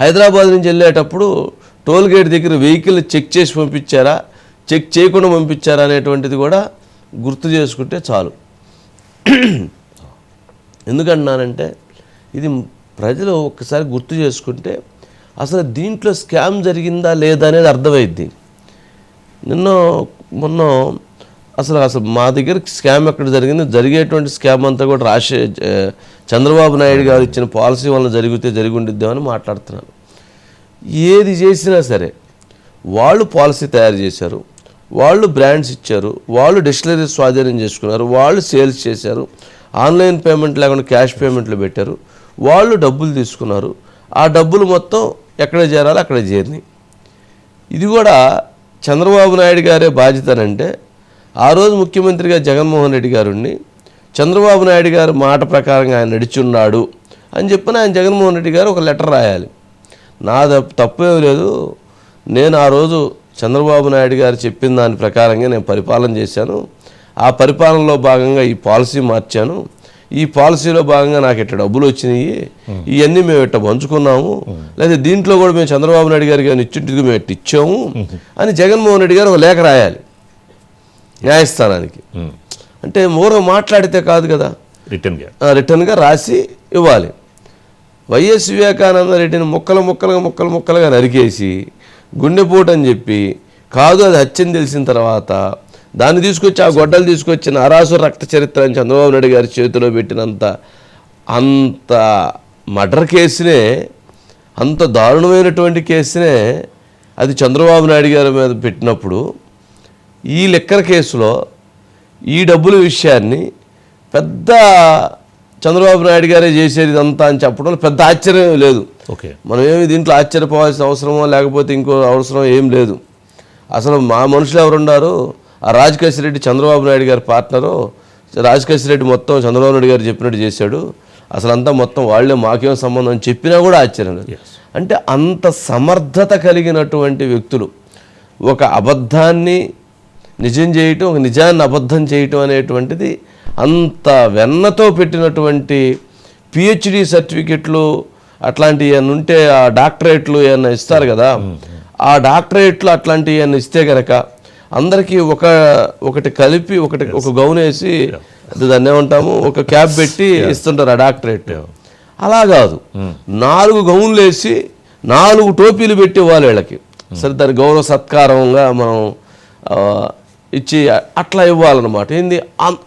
హైదరాబాద్ నుంచి వెళ్ళేటప్పుడు toll gate దగ్గర వెహికల్ చెక్ చేసి పంపించారా? చెక్ చేయకుండా పంపించారా అనేటువంటిది కూడా గుర్తు చేసుకుంటే చాలు. ఎందుకంటున్నానంటే ఇది ప్రజలు ఒక్కసారి గుర్తు చేసుకుంటే అసలు దీంట్లో స్కామ్ జరిగిందా లేదా అనేది అర్థమైద్ది. నిన్న మొన్న అసలు అసలు మా దగ్గర స్కామ్ ఎక్కడ జరిగింది? జరిగేటువంటి స్కామ్ అంతా కూడా రాశే చంద్రబాబు నాయుడు గారు ఇచ్చిన పాలసీ వలన జరిగితే జరిగి ఉండిద్దామని మాట్లాడుతున్నాను ఏది చేసినా సరే వాళ్ళు పాలసీ తయారు చేశారు వాళ్ళు బ్రాండ్స్ ఇచ్చారు వాళ్ళు డిస్టిలరీ స్వాధీనం చేసుకున్నారు వాళ్ళు సేల్స్ చేశారు ఆన్లైన్ పేమెంట్ లేకుండా క్యాష్ పేమెంట్లు పెట్టారు వాళ్ళు డబ్బులు తీసుకున్నారు. ఆ డబ్బులు మొత్తం ఎక్కడ చేరాలో అక్కడ చేరినాయి. ఇది కూడా చంద్రబాబు నాయుడు గారే బాధ్యతనంటే ఆ రోజు ముఖ్యమంత్రిగా జగన్మోహన్ రెడ్డి గారుండి చంద్రబాబు నాయుడు గారు మాట ప్రకారంగా ఆయన నడిచున్నాడు అని చెప్పిన ఆయన జగన్మోహన్ రెడ్డి గారు ఒక లెటర్ రాయాలి. నా తప్పు తప్పేం లేదు. నేను ఆ రోజు చంద్రబాబు నాయుడు గారు చెప్పిన దాని ప్రకారంగా నేను పరిపాలన చేశాను. ఆ పరిపాలనలో భాగంగా ఈ పాలసీ మార్చాను. ఈ పాలసీలో భాగంగా నాకు ఇట్ట డబ్బులు వచ్చినాయి. ఇవన్నీ మేము ఇట్ట పంచుకున్నాము. లేదా దీంట్లో కూడా మేము చంద్రబాబు నాయుడు గారికి ఇచ్చింటికి మేము ఇట్ట ఇచ్చాము అని జగన్మోహన్ రెడ్డి గారు ఒక లేఖ రాయాలి. న్యాయస్థానానికి. అంటే మూరం మాట్లాడితే కాదు కదా. రిటర్న్గా రిటర్న్గా రాసి ఇవ్వాలి. వైఎస్ వివేకానంద రెడ్డిని ముక్కలు ముక్కలుగా ముక్కలు ముక్కలుగా నరికేసి గుండెపోటు అని చెప్పి కాదు అది హత్యని తెలిసిన తర్వాత దాన్ని తీసుకొచ్చి ఆ గొడ్డలు తీసుకొచ్చిన అరాసు రక్త చరిత్ర అని చంద్రబాబు నాయుడు గారి చేతిలో పెట్టినంత అంత మర్డర్ కేసునే అంత దారుణమైనటువంటి కేసునే అది చంద్రబాబు నాయుడు గారి మీద పెట్టినప్పుడు ఈ లెక్కర కేసులో ఈ డబ్బుల విషయాన్ని పెద్ద చంద్రబాబు నాయుడు గారే చేసేది ఇదంతా అని చెప్పడంలో పెద్ద ఆశ్చర్యం లేదు. ఓకే. మనం ఏమి దీంట్లో ఆశ్చర్యపోవాల్సిన అవసరమో లేకపోతే ఇంకో అవసరం ఏం లేదు. అసలు మా మనుషులు ఎవరున్నారు ఆ రాజకేశ్వర రెడ్డి చంద్రబాబు నాయుడు గారి పార్ట్నరు. రాజకేశ్వర రెడ్డి మొత్తం చంద్రబాబు నాయుడు గారు చెప్పినట్టు చేశాడు. అసలు అంతా మొత్తం వాళ్ళే మాకేం సంబంధం అని చెప్పినా కూడా ఆశ్చర్యం లేదు. అంటే అంత సమర్థత కలిగినటువంటి వ్యక్తులు. ఒక అబద్ధాన్ని నిజం చేయటం ఒక నిజాన్ని అబద్ధం చేయటం అనేటువంటిది అంత వెన్నతో పెట్టినటువంటి పిహెచ్డి సర్టిఫికెట్లు అట్లాంటివి ఏమైనా ఉంటే ఆ డాక్టరేట్లు ఏమైనా ఇస్తారు కదా ఆ డాక్టరేట్లు అట్లాంటివి ఏమైనా ఇస్తే కనుక అందరికీ ఒక ఒకటి కలిపి ఒకటి ఒక గౌన్ వేసి అది దాన్ని ఏమంటాము ఒక క్యాప్ పెట్టి ఇస్తుంటారు ఆ డాక్టరేట్. అలా కాదు. నాలుగు గౌన్లు వేసి నాలుగు టోపీలు పెట్టి ఇవ్వాలి వీళ్ళకి సరే దాని గౌరవ సత్కారంగా మనం ఇచ్చి అట్లా ఇవ్వాలన్నమాట. ఏంది?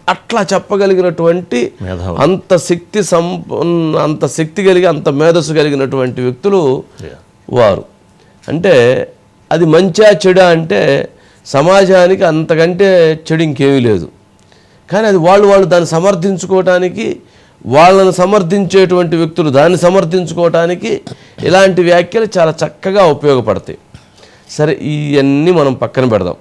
అట్లా చెప్పగలిగినటువంటి. అంత శక్తి సంపన్న అంత శక్తి కలిగి అంత మేధస్సు కలిగినటువంటి వ్యక్తులు వారు. అంటే అది మంచా చెడా అంటే సమాజానికి అంతకంటే చెడు ఇంకేమీ లేదు. కానీ అది వాళ్ళు వాళ్ళు దాన్ని సమర్థించుకోవటానికి వాళ్ళని సమర్థించేటువంటి వ్యక్తులు దాన్ని సమర్థించుకోవటానికి ఇలాంటి వ్యాఖ్యలు చాలా చక్కగా ఉపయోగపడతాయి. సరే ఇవన్నీ మనం పక్కన పెడదాం.